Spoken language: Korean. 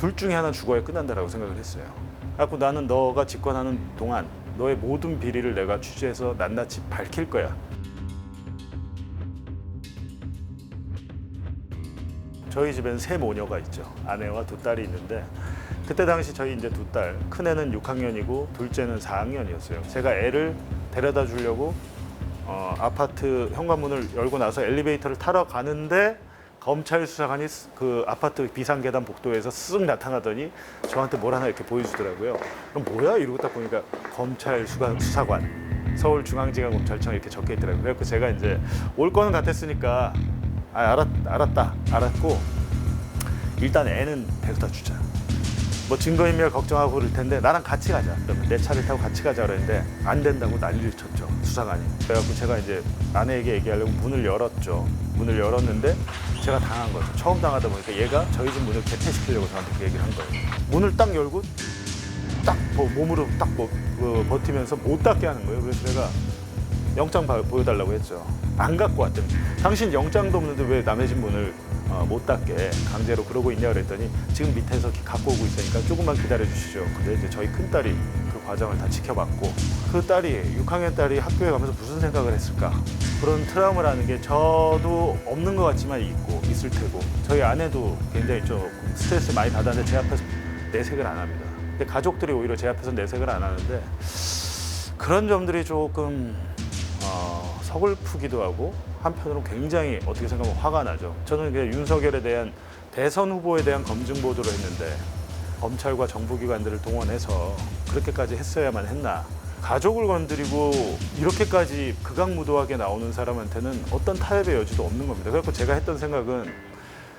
둘 중에 하나 죽어야 끝난다라고 생각을 했어요. 그래갖고 나는 너가 집권하는 동안 너의 모든 비리를 내가 취재해서 낱낱이 밝힐 거야. 저희 집에는 세 모녀가 있죠. 아내와 두 딸이 있는데 그때 당시 저희 이제 두 딸, 큰 애는 6학년이고 둘째는 4학년이었어요. 제가 애를 데려다 주려고 어, 아파트 현관문을 열고 나서 엘리베이터를 타러 가는데 검찰 수사관이 스- 그 아파트 비상계단 복도에서 쓱 나타나더니 저한테 뭘 하나 이렇게 보여주더라고요. 그럼 뭐야 이러고 딱 보니까 검찰 수관, 수사관 서울중앙지검경찰청 이렇게 적혀 있더라고요. 그래서 제가 이제 올 거는 같았으니까 아, 알았, 알았다 알았고 일단 애는 데려다 주자. 뭐 증거인멸 걱정하고 그럴 텐데 나랑 같이 가자. 그러면 내 차를 타고 같이 가자 그랬는데 안 된다고 난리를 쳤죠 수사관이. 그래갖고 제가 이제 아내에게 얘기하려고 문을 열었죠. 문을 열었는데 제가 당한 거죠. 처음 당하다 보니까 얘가 저희 집 문을 개폐시키려고 저한테 그 얘기를 한 거예요. 문을 딱 열고 딱 뭐- 몸으로 딱 뭐- 그 버티면서 못 닫게 하는 거예요. 그래서 제가 영장 봐- 보여달라고 했죠. 안 갖고 왔더니 당신 영장도 없는데 왜 남의 집 문을 어, 못 닫게 강제로 그러고 있냐 그랬더니 지금 밑에서 기- 갖고 오고 있으니까 조금만 기다려 주시죠. 근데 이제 저희 큰 딸이 그 과정을 다 지켜봤고 그 딸이 6학년 딸이 학교에 가면서 무슨 생각을 했을까 그런 트라우마라는 게 저도 없는 것 같지만 있고 있을 테고 저희 아내도 굉장히 좀 스트레스 많이 받았는데 제 앞에서 내색을 안 합니다. 근데 가족들이 오히려 제 앞에서 내색을 안 하는데 그런 점들이 조금 어, 서글프기도 하고 한편으로 굉장히 어떻게 생각하면 화가 나죠. 저는 그냥 윤석열에 대한 대선 후보에 대한 검증 보도를 했는데 검찰과 정부기관들을 동원해서 그렇게까지 했어야만 했나. 가족을 건드리고 이렇게까지 극악무도하게 나오는 사람한테는 어떤 타협의 여지도 없는 겁니다. 그래서 제가 했던 생각은